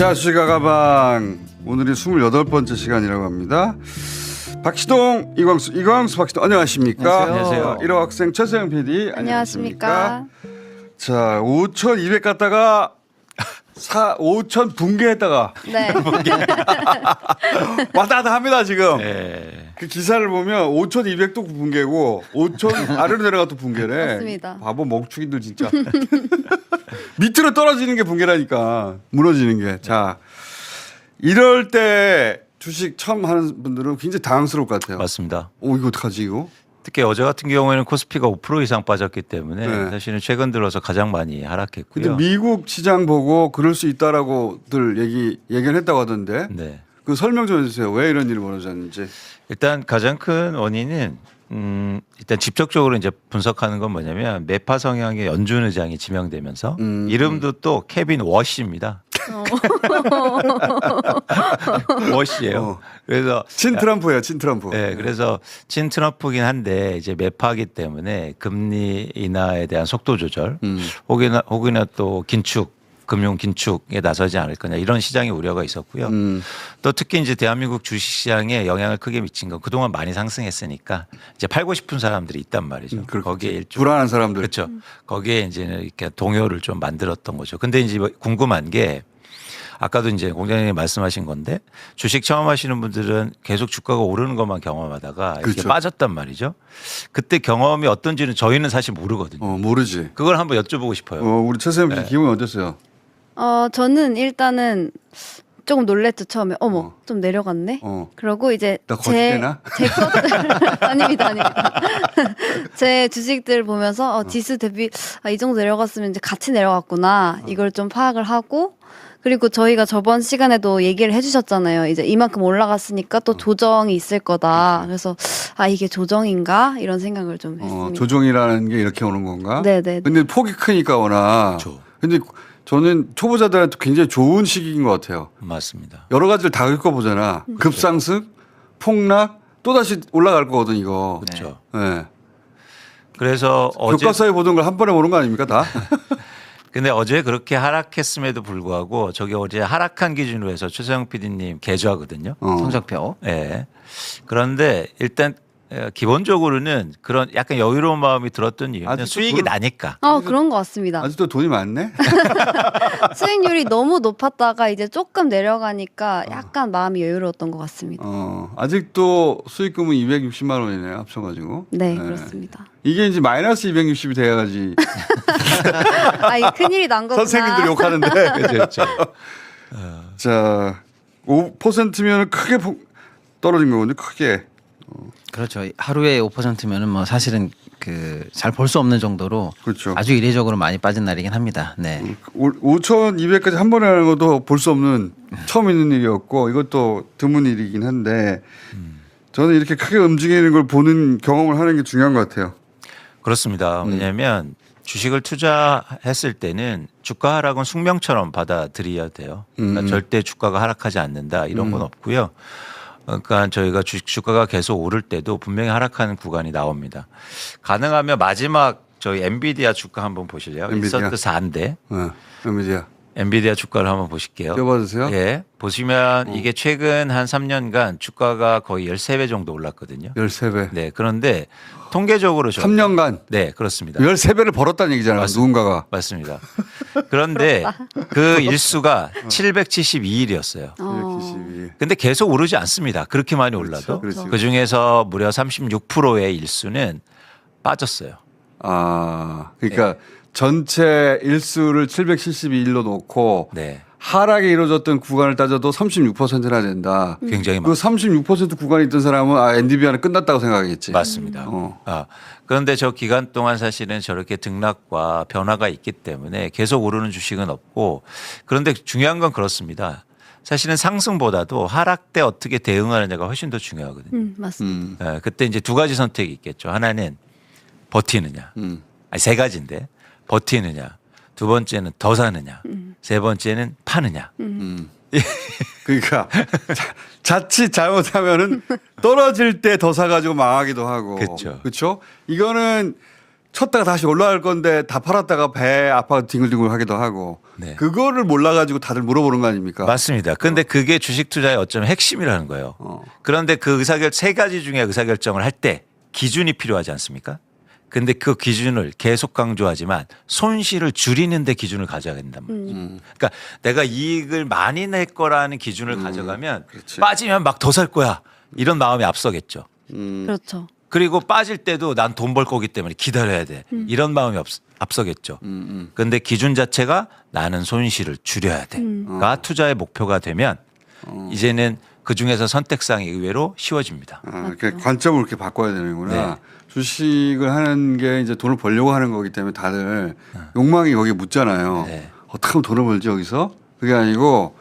자, 주식가 가방 오늘이 28번째 시간이라고 합니다. 박시동, 이광수, 이광수, 박시동 안녕하십니까? 안녕하세요. 1호 학생 최세영 PD 안녕하십니까. 자, 5,200 갔다가 사5,000 붕괴했다가 네. 왔다 갔다 합니다 지금. 네. 그 기사를 보면 5,200도 붕괴고 5,000 아래로 내려가도 붕괴래. 맞습니다. 바보 멍충이들 진짜. 밑으로 떨어지는 게 붕괴라니까. 무너지는 게. 자, 이럴 때 주식 처음 하는 분들은 굉장히 당황스러울 것 같아요. 맞습니다. 오 이거 어떡하지 이거? 특히 어제 같은 경우에는 코스피가 5% 이상 빠졌기 때문에 네. 사실은 최근 들어서 가장 많이 하락했고요. 근데 미국 시장 보고 그럴 수 있다라고들 얘기 얘기를 했다고 하던데 네. 그 설명 좀 해주세요. 왜 이런 일이 벌어졌는지. 일단 가장 큰 원인은 음, 일단 직접적으로 이제 분석하는 건 뭐냐면 매파 성향의 연준 의장이 지명되면서 음, 이름도 또 케빈 워시입니다. 워시예요. 어. 그래서 친 트럼프예요, 친 트럼프. 네, 그래서 친 트럼프긴 한데 이제 매파기 때문에 금리 인하에 대한 속도 조절 음. 혹이나 혹이나 또 긴축 금융 긴축에 나서지 않을 거냐 이런 시장의 우려가 있었고요. 음. 또 특히 이제 대한민국 주식 시장에 영향을 크게 미친 건 그동안 많이 상승했으니까 이제 팔고 싶은 사람들이 있단 말이죠. 음, 그렇겠지. 거기에 일종 불안한 사람들. 그렇죠. 거기에 이제는 이렇게 동요를 좀 만들었던 거죠. 근데 이제 뭐 궁금한 게 아까도 이제 공장장님 말씀하신 건데 주식 처음 하시는 분들은 계속 주가가 오르는 것만 경험하다가 이렇게 그렇죠. 빠졌단 말이죠. 그때 경험이 어떤지는 저희는 사실 모르거든요. 어 모르지. 그걸 한번 여쭤보고 싶어요. 어 우리 최세영 네. 씨 기분이 어땠어요? 어, 저는 일단은 조금 놀랬죠, 처음에. 어머, 어. 좀 내려갔네? 어. 그러고 이제 나 제, 거짓대나? 제 것들 아닙니다, 아닙니다. 제 주식들 보면서 어, 지수 대비 아, 이 정도 내려갔으면 이제 같이 내려갔구나. 이걸 좀 파악을 하고 그리고 저희가 저번 시간에도 얘기를 해주셨잖아요. 이제 이만큼 올라갔으니까 또 조정이 있을 거다. 그래서 아 이게 조정인가 이런 생각을 좀 어, 했습니다. 조정이라는 게 이렇게 오는 건가? 네네. 근데 폭이 크니까 워낙. 그렇죠. 근데 저는 초보자들한테 굉장히 좋은 시기인 것 같아요. 맞습니다. 여러 가지를 다 겪어보잖아. 급상승, 폭락, 또 다시 올라갈 거거든 이거. 그렇죠. 네. 그래서 어제 교과서에 보던 걸 한 번에 보는 거 아닙니까 다? 근데 어제 그렇게 하락했음에도 불구하고 저기 어제 하락한 기준으로 해서 최소영 PD님 계좌거든요. 어. 성적표. 예. 그런데 일단 에, 기본적으로는 그런 약간 여유로운 마음이 들었던 이유는 아직도 수익이 그런- 나니까. 어 그런 것 같습니다. 아직도 돈이 많네. 수익률이 너무 높았다가 이제 조금 내려가니까 약간 마음이 여유로웠던 것 같습니다. 어, 아직도 수익금은 260만 원이네요. 합쳐가지고. 네, 네. 그렇습니다. 이게 이제 마이너스 260이 돼야지 아, 이 큰일이 난 거구나. 선생님들 욕하는데. 그렇죠. 자, 5%면 크게 폭- 떨어진 거거든요. 크게. 그렇죠. 하루에 5%면은 뭐 사실은 그 잘 볼 수 없는 정도로 그렇죠. 아주 이례적으로 많이 빠진 날이긴 합니다. 네. 5,200까지 한 번에 하는 것도 볼 수 없는 처음 있는 일이었고 이것도 드문 일이긴 한데 저는 이렇게 크게 움직이는 걸 보는 경험을 하는 게 중요한 것 같아요. 그렇습니다. 왜냐하면 주식을 투자했을 때는 주가 하락은 숙명처럼 받아들여야 돼요. 그러니까 음. 절대 주가가 하락하지 않는다 이런 건 없고요. 그러니까 저희가 주식 주가가 계속 오를 때도 분명히 하락하는 구간이 나옵니다. 가능하면 마지막 저희 엔비디아 주가 한번 보실래요? 엔비디아. 인서트 4인데 어, 엔비디아. 엔비디아 주가를 한번 보실게요. 띄워봐주세요. 예. 보시면 이게 최근 한 3년간 주가가 거의 13배 정도 올랐거든요. 13배. 네. 그런데 통계적으로 저 3년간 네, 그렇습니다. 13배를 벌었다는 얘기잖아요. 누군가가. 맞습니다. 그런데 그 일수가 772일이었어요. 어. 172. 근데 계속 오르지 않습니다. 그렇게 많이 올라도. 그렇죠. 그 중에서 무려 36%의 일수는 빠졌어요. 아, 그러니까 네. 전체 일수를 772일로 놓고 네. 하락이 이루어졌던 구간을 따져도 36%나 된다. 굉장히 그많36% 구간에 있던 사람은 아, 엔디비아는 끝났다고 생각하겠지. 맞습니다. 어. 아, 그런데 저 기간 동안 사실은 저렇게 등락과 변화가 있기 때문에 계속 오르는 주식은 없고 그런데 중요한 건 그렇습니다. 사실은 상승보다도 하락 때 어떻게 대응하느냐가 훨씬 더 중요하거든요. 음, 맞습니다. 음, 예, 그때 이제 두 가지 선택이 있겠죠. 하나는 버티느냐. 음. 아니 세 가지인데 버티느냐. 두 번째는 더 사느냐. 세 번째는 파느냐. 음. 그러니까 자, 자칫 잘못하면은 떨어질 때 더 사가지고 망하기도 하고. 그쵸. 그렇죠. 이거는 쳤다가 다시 올라갈 건데 다 팔았다가 배 아파서 뒹굴뒹굴 하기도 하고 네. 그거를 몰라가지고 다들 물어보는 거 아닙니까? 맞습니다. 근데 그게 주식 투자의 어쩌면 핵심이라는 거예요. 어. 그런데 그 의사결 세 가지 중에 의사결정을 할 때 기준이 필요하지 않습니까? 근데 그 기준을 계속 강조하지만 손실을 줄이는데 기준을 가져야 된단 말이죠. 음. 그러니까 내가 이익을 많이 낼 거라는 기준을 가져가면 그렇지. 빠지면 막 더 살 거야 이런 마음이 앞서겠죠. 음. 그렇죠. 그리고 빠질 때도 난 돈 벌 거기 때문에 기다려야 돼 이런 마음이 앞, 앞서겠죠. 음, 음. 근데 기준 자체가 나는 손실을 줄여야 돼가 투자의 목표가 되면 이제는 그 중에서 선택상이 의외로 쉬워집니다. 아, 이렇게 관점을 이렇게 바꿔야 되는구나. 네. 주식을 하는 게 이제 돈을 벌려고 하는 거기 때문에 다들 욕망이 거기에 묻잖아요. 네. 어떻게 하면 돈을 벌지 여기서? 그게 아니고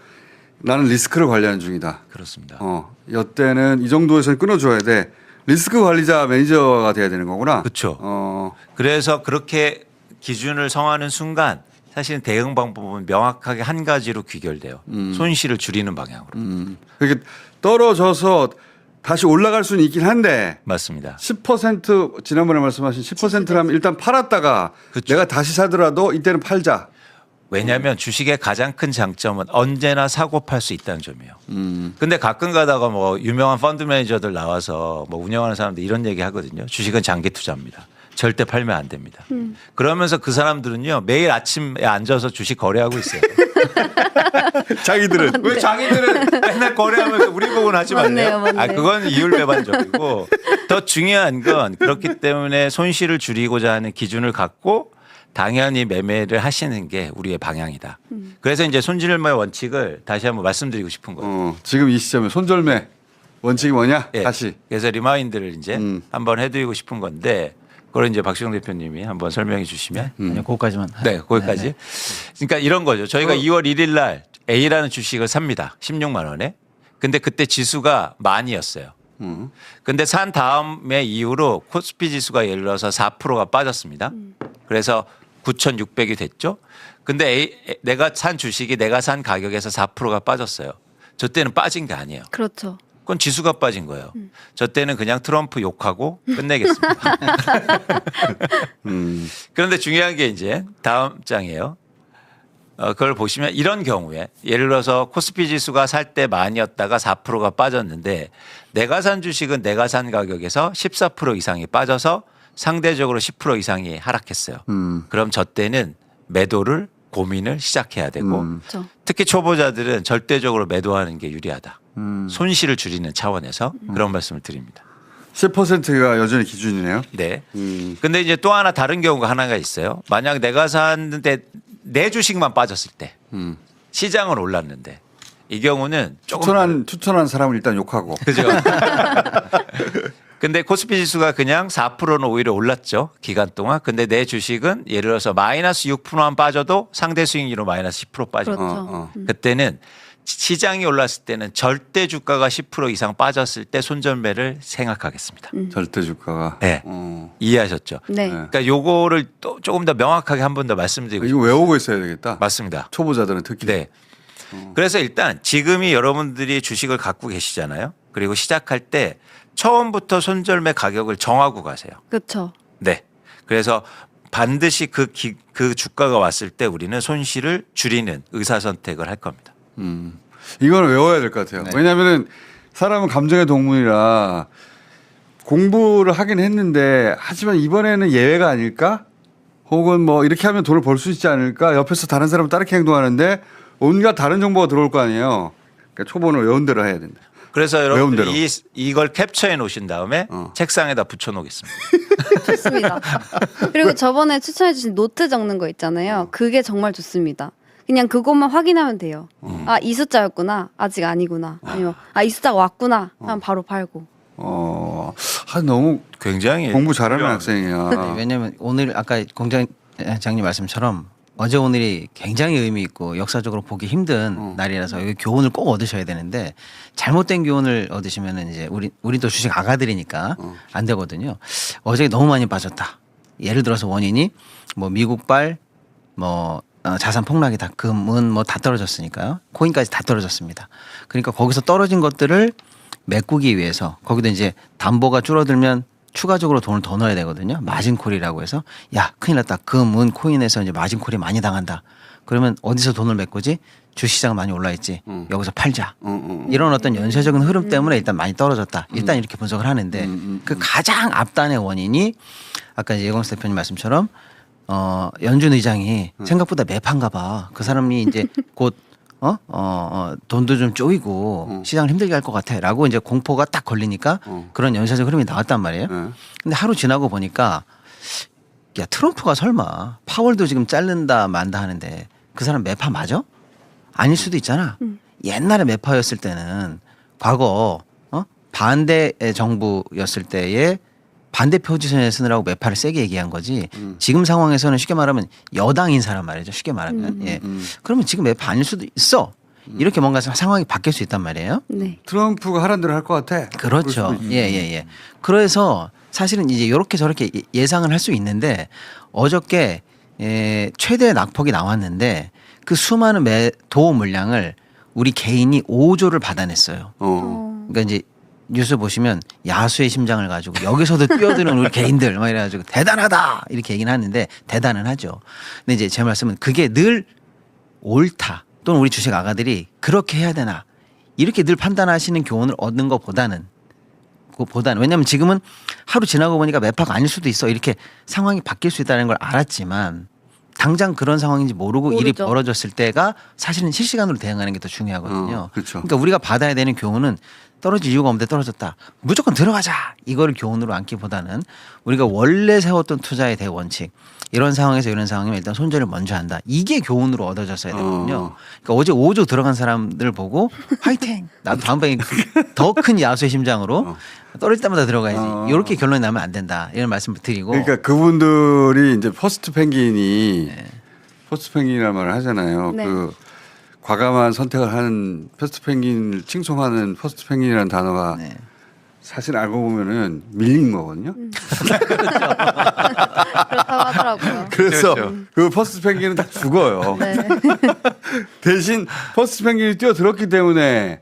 나는 리스크를 관리하는 중이다. 그렇습니다. 어, 여태는 이 정도에서는 끊어줘야 돼. 리스크 관리자 매니저가 돼야 되는 거구나. 그쵸. 어, 그래서 그렇게 기준을 정하는 순간 사실은 대응 방법은 명확하게 한 가지로 귀결돼요. 손실을 줄이는 방향으로. 음. 이렇게 떨어져서 다시 올라갈 수는 있긴 한데 맞습니다. 10% 지난번에 말씀하신 10%라면 일단 팔았다가 그쵸. 내가 다시 사더라도 이때는 팔자. 왜냐하면 주식의 가장 큰 장점은 언제나 사고 팔 수 있다는 점이에요. 음. 근데 가끔 가다가 뭐 유명한 펀드 매니저들 나와서 뭐 운영하는 사람들 이런 얘기 하거든요. 주식은 장기 투자입니다. 절대 팔면 안 됩니다. 그러면서 그 사람들은요 매일 아침에 앉아서 주식 거래하고 있어요. 자기들은 왜 자기들은 맨날 거래하면서 우리 보고는 하지 말래요? 맞네요, 맞네요. 아 그건 이율배반적이고 더 중요한 건 그렇기 때문에 손실을 줄이고자 하는 기준을 갖고 당연히 매매를 하시는 게 우리의 방향이다. 그래서 이제 손실매 원칙을 다시 한번 말씀드리고 싶은 거예요. 어, 지금 이 시점에 손절매 원칙이 뭐냐? 예. 다시. 그래서 리마인드를 이제 음. 한번 해드리고 싶은 건데 그걸 이제 박수영 대표님이 한번 설명해 주시면 아니요, 거기까지만. 네, 거기까지. 그러니까 이런 거죠. 저희가 2월 1일 날 A라는 주식을 삽니다. 16만 원에. 근데 그때 지수가 만이었어요. 음. 근데 산 다음에 이후로 코스피 지수가 예를 들어서 4%가 빠졌습니다. 그래서 9,600이 됐죠. 근데 A, 내가 산 주식이 내가 산 가격에서 4%가 빠졌어요. 저 때는 빠진 게 아니에요. 그렇죠. 그건 지수가 빠진 거예요. 저 때는 그냥 트럼프 욕하고 끝내겠습니다. 음. 그런데 중요한 게 이제 다음 장이에요. 어, 그걸 보시면 이런 경우에 예를 들어서 코스피 지수가 살 때 만이었다가 4%가 빠졌는데 내가 산 주식은 내가 산 가격에서 14% 이상이 빠져서 상대적으로 10% 이상이 하락했어요. 음. 그럼 저 때는 매도를 고민을 시작해야 되고 음. 그렇죠. 특히 초보자들은 절대적으로 매도하는 게 유리하다. 음. 손실을 줄이는 차원에서 그런 말씀을 드립니다. 10%가 여전히 기준이네요. 네. 음. 근데 이제 또 하나 다른 경우가 하나가 있어요. 만약 내가 샀는데 내 주식만 빠졌을 때 음. 시장은 올랐는데 이 경우는 조금 추천한 추천한 사람을 일단 욕하고. 그죠. 근데 코스피 지수가 그냥 4%는 오히려 올랐죠. 기간 동안. 근데 내 주식은 예를 들어서 마이너스 6%만 빠져도 상대 수익률로 마이너스 10% 빠져. 그렇죠. 어, 어. 그때는 시장이 올랐을 때는 절대 주가가 10% 이상 빠졌을 때 손절매를 생각하겠습니다. 절대 주가가. 네. 어. 이해하셨죠? 네. 네. 그러니까 요거를 또 조금 더 명확하게 한 번 더 말씀드리고 이거 외우고 있어야 되겠다. 맞습니다. 초보자들은 특히. 네. 그래서 일단 지금이 여러분들이 주식을 갖고 계시잖아요. 그리고 시작할 때 처음부터 손절매 가격을 정하고 가세요. 그렇죠. 네. 그래서 반드시 그, 기, 그 주가가 왔을 때 우리는 손실을 줄이는 의사 선택을 할 겁니다. 음. 이거는 외워야 될 것 같아요. 네. 왜냐하면은 사람은 감정의 동물이라 공부를 하긴 했는데 하지만 이번에는 예외가 아닐까? 혹은 뭐 이렇게 하면 돈을 벌 수 있지 않을까? 옆에서 다른 사람은 다르게 행동하는데 온갖 다른 정보가 들어올 거 아니에요. 그러니까 초보는 외운 대로 해야 된다. 그래서. 여러분들이 이, 이걸 캡처해 놓으신 다음에 어. 책상에다 붙여 놓겠습니다. 좋습니다. 그리고 저번에 추천해 주신 노트 적는 거 있잖아요. 그게 정말 좋습니다. 그냥 그것만 확인하면 돼요. 아, 이 숫자였구나. 아직 아니구나. 아니면 아, 이 숫자가 왔구나. 하면 바로 팔고. 어, 아, 너무 굉장히 공부 잘하는 학생이야. 네, 왜냐하면 오늘 아까 공장장님 말씀처럼 어제 오늘이 굉장히 의미 있고 역사적으로 보기 힘든 어. 날이라서 여기 교훈을 꼭 얻으셔야 되는데 잘못된 교훈을 얻으시면은 이제 우리 우리 또 주식 아가들이니까 어. 안 되거든요. 어제 너무 많이 빠졌다. 예를 들어서 원인이 뭐 미국발 뭐 어, 자산 폭락이 다 금은 뭐 다 떨어졌으니까요. 코인까지 다 떨어졌습니다. 그러니까 거기서 떨어진 것들을 메꾸기 위해서 거기도 이제 담보가 줄어들면 추가적으로 돈을 더 넣어야 되거든요. 마진콜이라고 해서 야 큰일 났다. 금은 코인에서 이제 마진콜이 많이 당한다. 그러면 어디서 돈을 메꾸지? 주시장 많이 올라 있지. 음. 여기서 팔자. 어, 어. 이런 어떤 연쇄적인 흐름 때문에 일단 많이 떨어졌다. 일단 이렇게 분석을 하는데 음, 음, 그 가장 앞단의 원인이 아까 예광수 대표님 말씀처럼 어 연준 의장이 음. 생각보다 매판가 봐. 그 사람이 이제 곧 어? 어, 어, 돈도 좀 쪼이고 음. 시장을 힘들게 할 것 같아. 라고 이제 공포가 딱 걸리니까 어. 그런 연쇄적 흐름이 나왔단 말이에요. 네. 근데 하루 지나고 보니까 야, 트럼프가 설마 파월도 지금 자른다 만다 하는데 그 사람 매파 맞아? 아닐 수도 있잖아. 옛날에 매파였을 때는 과거 어? 반대 정부였을 때에 반대 포지션에 서느라고 매파를 세게 얘기한 거지. 지금 상황에서는 쉽게 말하면 여당인 사람 말이죠. 쉽게 말하면. 예. 음. 그러면 지금 매파 아닐 수도 있어. 이렇게 뭔가 상황이 바뀔 수 있단 말이에요. 네. 트럼프가 하란 대로 할 것 같아. 그렇죠. 그럴 수도 예, 예, 예. 그래서 사실은 이제 이렇게 저렇게 예- 예상을 할 수 있는데 어저께 예, 최대 낙폭이 나왔는데 그 수많은 매도 물량을 우리 개인이 5조를 받아냈어요. 어. 어. 그러니까 이제 뉴스 보시면 야수의 심장을 가지고 여기서도 뛰어드는 우리 개인들 막 이래가지고 대단하다! 이렇게 얘기는 하는데 대단은 하죠. 근데 이제 제 말씀은 그게 늘 옳다. 또는 우리 주식 아가들이 그렇게 해야 되나? 이렇게 늘 판단하시는 교훈을 얻는 것보다는 그보다는. 왜냐하면 지금은 하루 지나고 보니까 매파가 아닐 수도 있어. 이렇게 상황이 바뀔 수 있다는 걸 알았지만 당장 그런 상황인지 모르고 일이 모르죠. 벌어졌을 때가 사실은 실시간으로 대응하는 게 더 중요하거든요. 어, 그렇죠. 그러니까 우리가 받아야 되는 교훈은 떨어질 이유가 없는데 떨어졌다. 무조건 들어가자. 이거를 교훈으로 안기보다는 우리가 원래 세웠던 투자의 대원칙 이런 상황에서 이런 상황이면 일단 손절을 먼저 한다. 이게 교훈으로 얻어졌어야 되거든요. 어. 그러니까 어제 5조 들어간 사람들 보고 화이팅. 나도 다음번에 더 큰 야수의 심장으로 떨어질 때마다 들어가야지. 어. 이렇게 결론이 나면 안 된다. 이런 말씀을 드리고 그러니까 그분들이 이제 퍼스트 펭귄이 네. 퍼스트 펭귄이라는 말을 하잖아요. 네. 그 과감한 선택을 하는 퍼스트 펭귄을 칭송하는 퍼스트 펭귄이라는 단어가 네. 사실 알고 보면은 밀린 거거든요. 그렇다고 하더라고요. 그래서 그렇죠. 그 퍼스트 펭귄은 다 죽어요. 네. 대신 퍼스트 펭귄이 뛰어들었기 때문에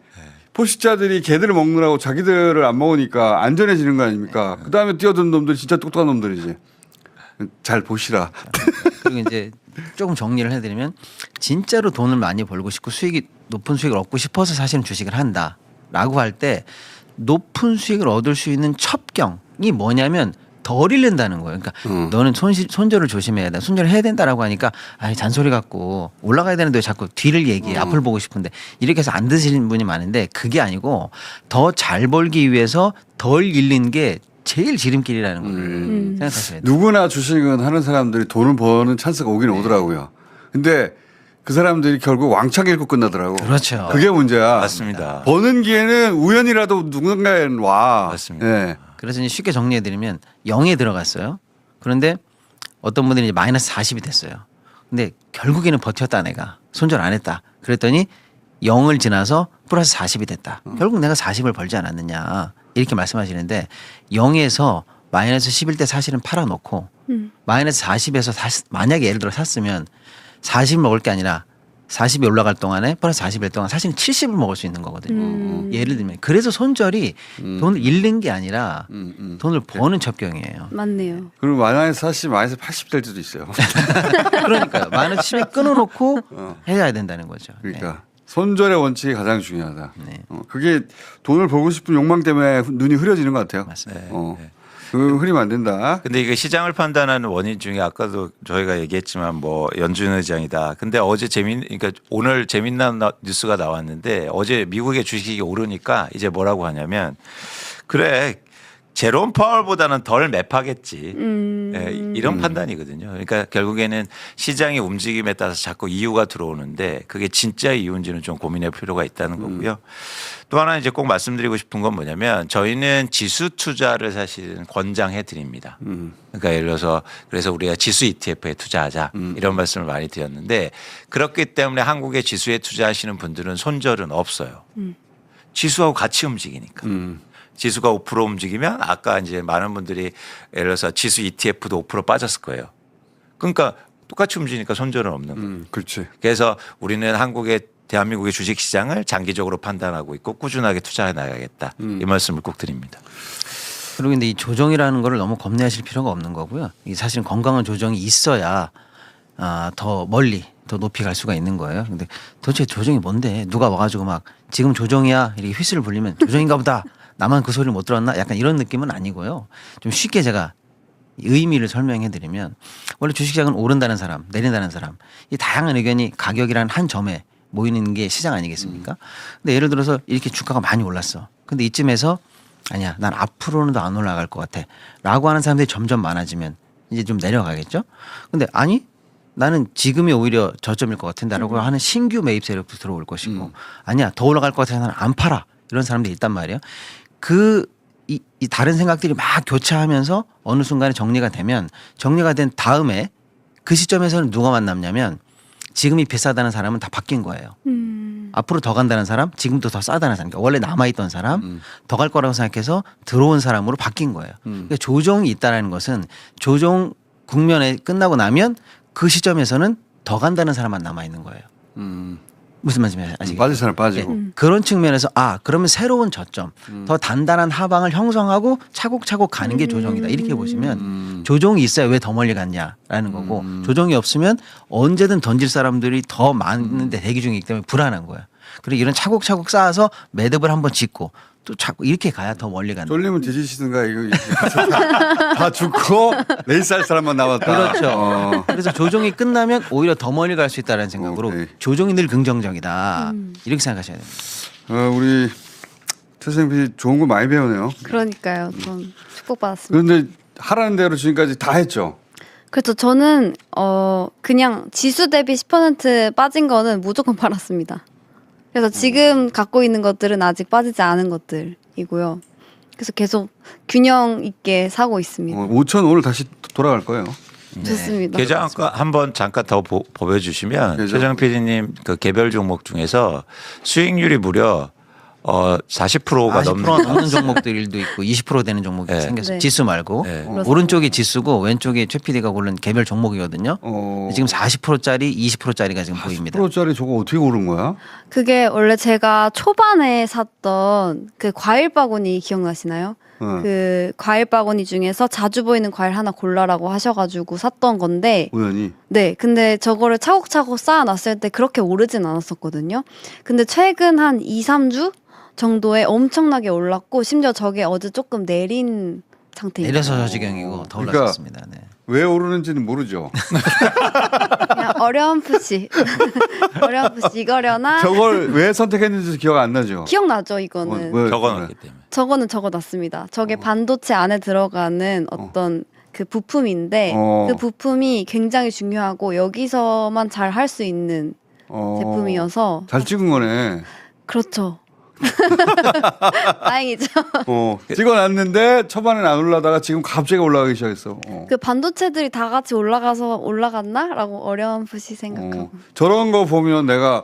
포식자들이 개들을 먹느라고 자기들을 안 먹으니까 안전해지는 거 아닙니까? 그 다음에 뛰어든 놈들이 진짜 똑똑한 놈들이지. 잘 보시라. 그리고 이제 조금 정리를 해드리면 진짜로 돈을 많이 벌고 싶고 수익이 높은 수익을 얻고 싶어서 사실은 주식을 한다라고 할 때 높은 수익을 얻을 수 있는 첩경이 뭐냐면 덜 잃는다는 거예요. 그러니까 음. 너는 손실, 손절을 조심해야 돼. 손절을 해야 된다라고 하니까 아니 잔소리 갖고 올라가야 되는데 왜 자꾸 뒤를 얘기해. 앞을 보고 싶은데 이렇게 해서 안 드시는 분이 많은데 그게 아니고 더 잘 벌기 위해서 덜 잃는 게 제일 지름길이라는 거를 음. 생각하셔야 돼요. 누구나 주식은 하는 사람들이 돈을 버는 찬스가 오긴 오더라고요. 근데 그 사람들이 결국 왕창 읽고 끝나더라고. 그렇죠. 그게 문제야. 맞습니다. 버는 기회는 우연이라도 누군가엔 와. 맞습니다. 예. 그래서 이제 쉽게 정리해드리면 0에 들어갔어요. 그런데 어떤 분들이 이제 마이너스 40이 됐어요. 근데 결국에는 버텼다 내가 손절 안 했다. 그랬더니 0을 지나서 플러스 40이 됐다. 결국 내가 40을 벌지 않았느냐 이렇게 말씀하시는데 0에서 마이너스 11대 사실은 팔아놓고 음. 마이너스 40에서 만약에 예를 들어 샀으면 40을 먹을 게 아니라 40이 올라갈 동안에 플러스 40일 동안 사실은 70을 먹을 수 있는 거거든요. 음. 예를 들면 그래서 손절이 돈을 잃는 게 아니라 음, 음. 돈을 버는 첩경이에요. 맞네요. 그리고 마이너스 40, 마이너스 80될 때도 있어요. 그러니까요. 많은 침에 끊어놓고 해야 된다는 거죠. 그러니까 손절의 원칙이 가장 중요하다. 네. 어, 그게 돈을 벌고 싶은 욕망 때문에 눈이 흐려지는 것 같아요. 맞습니다. 어. 그 흐리면 안 된다. 근데 이게 시장을 판단하는 원인 중에 아까도 저희가 얘기했지만 뭐 연준 의장이다. 근데 어제 재밌 그러니까 오늘 재밌는 나- 뉴스가 나왔는데 어제 미국의 주식이 오르니까 이제 뭐라고 하냐면 그래 제롬 파월보다는 덜 매파겠지. 음. 예, 이런 판단이거든요. 그러니까 결국에는 시장의 움직임에 따라서 자꾸 이유가 들어오는데 그게 진짜 이유인지는 좀 고민할 필요가 있다는 거고요. 또 하나 이제 꼭 말씀드리고 싶은 건 뭐냐면 저희는 지수 투자를 사실은 권장해 드립니다. 음. 그러니까 예를 들어서 그래서 우리가 지수 ETF에 투자하자 이런 말씀을 많이 드렸는데 그렇기 때문에 한국의 지수에 투자하시는 분들은 손절은 없어요. 지수하고 같이 움직이니까. 음. 지수가 5% 움직이면 아까 이제 많은 분들이 예를 들어서 지수 ETF도 5% 빠졌을 거예요. 그러니까 똑같이 움직이니까 손절은 없는 거예요. 음, 그렇지. 그래서 우리는 한국의 대한민국의 주식 시장을 장기적으로 판단하고 있고 꾸준하게 투자해 나가겠다. 이 말씀을 꼭 드립니다. 그리고 근데 이 조정이라는 거를 너무 겁내하실 필요가 없는 거고요. 이게 사실은 건강한 조정이 있어야 아, 더 멀리 더 높이 갈 수가 있는 거예요. 근데 도대체 조정이 뭔데? 누가 와가지고 막 지금 조정이야 이렇게 휘슬을 불리면 조정인가 보다. 나만 그 소리를 못 들었나? 약간 이런 느낌은 아니고요. 좀 쉽게 제가 의미를 설명해 드리면 원래 주식시장은 오른다는 사람, 내린다는 사람 이 다양한 의견이 가격이라는 한 점에 모이는 게 시장 아니겠습니까? 근데 예를 들어서 이렇게 주가가 많이 올랐어. 근데 이쯤에서 아니야, 난 앞으로는 더 안 올라갈 것 같아. 라고 하는 사람들이 점점 많아지면 이제 좀 내려가겠죠? 근데 아니, 나는 지금이 오히려 저점일 것 같은데 라고 하는 신규 매입 세력도 들어올 것이고 아니야, 더 올라갈 것 같아서 나는 안 팔아. 이런 사람들이 있단 말이에요. 그, 이, 이 다른 생각들이 막 교차하면서 어느 순간에 정리가 되면 정리가 된 다음에 그 시점에서는 누가 남냐면 지금이 비싸다는 사람은 다 바뀐 거예요. 음. 앞으로 더 간다는 사람, 지금도 더 싸다는 사람, 그러니까 원래 남아있던 사람, 더갈 거라고 생각해서 들어온 사람으로 바뀐 거예요. 그러니까 조정이 있다라는 것은 조정 국면에 끝나고 나면 그 시점에서는 더 간다는 사람만 남아 있는 거예요. 음. 무슨 말인지 아시겠죠? 빠질 사람 빠지고. 음. 그런 측면에서 아 그러면 새로운 저점, 더 단단한 하방을 형성하고 차곡차곡 가는 게 조정이다 이렇게 보시면 음. 조정이 있어야 왜 더 멀리 갔냐라는 거고 음. 조정이 없으면 언제든 던질 사람들이 더 많은데 대기 중이기 때문에 불안한 거야. 그리고 이런 차곡차곡 쌓아서 매듭을 한번 짓고 또 자꾸 이렇게 가야 더 멀리 간다. 쫄리면 뒤지시든가 이거 다, 다 죽고 레이스 할 사람만 남았다. 그렇죠. 어. 그래서 조정이 끝나면 오히려 더 멀리 갈 수 있다는 생각으로 오케이. 조정이 늘 긍정적이다 이렇게 생각하셔야 됩니다. 어, 우리 태생 PD 좋은 거 많이 배우네요. 그러니까요. 전 축복받았습니다. 그런데 하라는 대로 지금까지 다 했죠. 그렇죠. 저는 어 그냥 지수 대비 10% 빠진 거는 무조건 팔았습니다. 그래서 지금 갖고 있는 것들은 아직 빠지지 않은 것들이고요. 그래서 계속 균형 있게 사고 있습니다. 어, 5천 오늘 다시 돌아갈 거예요. 좋습니다. 계좌 한번- 한번 잠깐 더 보, 보여주시면 계좌? 최정 PD님 그 개별 종목 중에서 수익률이 무려 어 40%가 40% 넘는 넘는 종목들도 있고 20% 되는 종목이 네. 생겼어요. 네. 지수 말고 네. 오른쪽이 지수고 왼쪽이 최 PD가 고른 개별 종목이거든요. 어, 지금 40%짜리, 20%짜리가 지금 보입니다. 10%짜리 저거 어떻게 고른 거야? 그게 원래 제가 초반에 샀던 그 과일 바구니 기억나시나요? 어, 그 과일 바구니 중에서 자주 보이는 과일 하나 골라라고 하셔가지고 샀던 건데 우연히. 네, 근데 저거를 차곡차곡 쌓아놨을 때 그렇게 오르진 않았었거든요. 근데 최근 한 2, 3주 정도에 엄청나게 올랐고 심지어 저게 어제 조금 내린 상태예요. 내려서 저 지경이고 더 그러니까 올랐습니다. 네. 왜 오르는지는 모르죠. 그냥 어렴풋이 어렴풋이 이거려나 저걸 왜 선택했는지 기억 안 나죠. 기억나죠 이거는 어, 왜- 적어놨기 때문에. 저거는 적어 놨습니다. 저게 반도체 안에 들어가는 어떤 그 부품인데 어. 그 부품이 굉장히 중요하고 여기서만 잘 할 수 있는 어, 제품이어서 잘 찍은 거네. 그렇죠. 다행이죠. 어, 찍어놨는데 초반엔 안 올라다가 지금 갑자기 올라가기 시작했어. 어. 그 반도체들이 다 같이 올라가서 올라갔나라고 어렴풋이 생각하고 어, 저런 거 보면 내가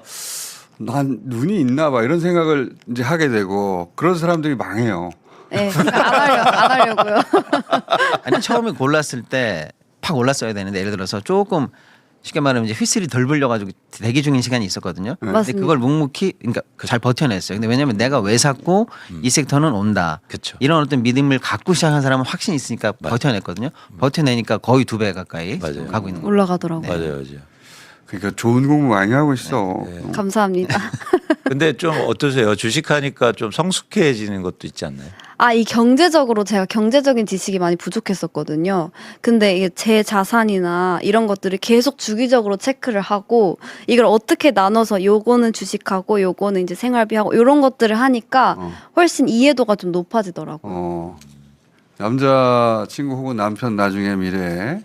난 눈이 있나 봐 이런 생각을 이제 하게 되고 그런 사람들이 망해요. 네, 그러니까 안 하려 안 하려고요. 아니 처음에 골랐을 때 팍 올랐어야 되는데 예를 들어서 조금 쉽게 말하면 이제 휘슬이 덜 불려가지고 대기 중인 시간이 있었거든요. 근데 맞습니다. 그걸 묵묵히 그러니까 잘 버텨냈어요. 근데 왜냐면 내가 왜 샀고 이 섹터는 온다. 그쵸. 이런 어떤 믿음을 갖고 시작한 사람은 확신이 있으니까 버텨냈거든요. 버텨내니까 거의 두 배 가까이 맞아요. 가고 있는 거예요. 올라가더라고요. 맞아요, 맞아요. 그러니까 좋은 공부 많이 하고 있어. 네. 어. 감사합니다. 근데 좀 어떠세요? 주식하니까 좀 성숙해지는 것도 있지 않나요? 아, 이 경제적으로 제가 경제적인 지식이 많이 부족했었거든요. 근데 이게 제 자산이나 이런 것들을 계속 주기적으로 체크를 하고 이걸 어떻게 나눠서 요거는 주식하고 요거는 이제 생활비하고 이런 것들을 하니까 어. 훨씬 이해도가 좀 높아지더라고요. 어. 남자 친구 혹은 남편 나중에 미래에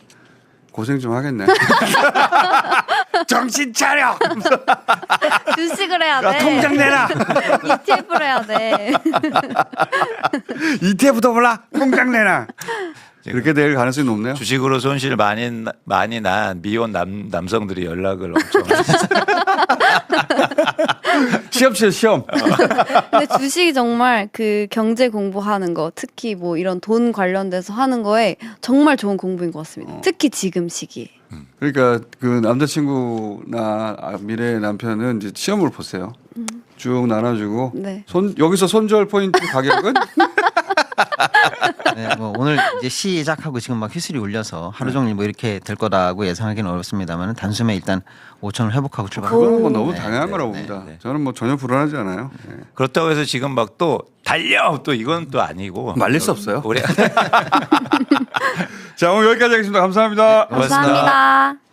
고생 좀 하겠네. 정신 차려. 주식을 해야 야, 돼. 통장 내라. ETF를 해야 돼. ETF도 몰라. 통장 내라. 그렇게 될 가능성이 높네요. 주식으로 손실 많이 나- 많이 난 미혼 남 남성들이 연락을 엄청 시험 치요 시험. 근데 주식이 정말 그 경제 공부하는 거, 특히 뭐 이런 돈 관련돼서 하는 거에 정말 좋은 공부인 것 같습니다. 어. 특히 지금 시기. 그러니까 그 남자친구나 아, 미래 남편은 이제 시험을 보세요. 쭉 나눠주고 네. 손 여기서 손절 포인트 가격은 네, 뭐 오늘 이제 시작하고 지금 막 휘슬이 울려서 하루 종일 뭐 이렇게 될 거다고 예상하기는 어렵습니다만 단숨에 일단 5천을 회복하고 출발합니다. 그거는 뭐 너무 네, 당연한 네, 거라고 네, 봅니다. 네. 저는 뭐 전혀 불안하지 않아요. 예. 그렇다고 해서 지금 막 또 달려 또 이건 또 아니고 말릴 수 없어요. 우리 자 오늘 여기까지 하겠습니다. 감사합니다. 고맙습니다. 감사합니다.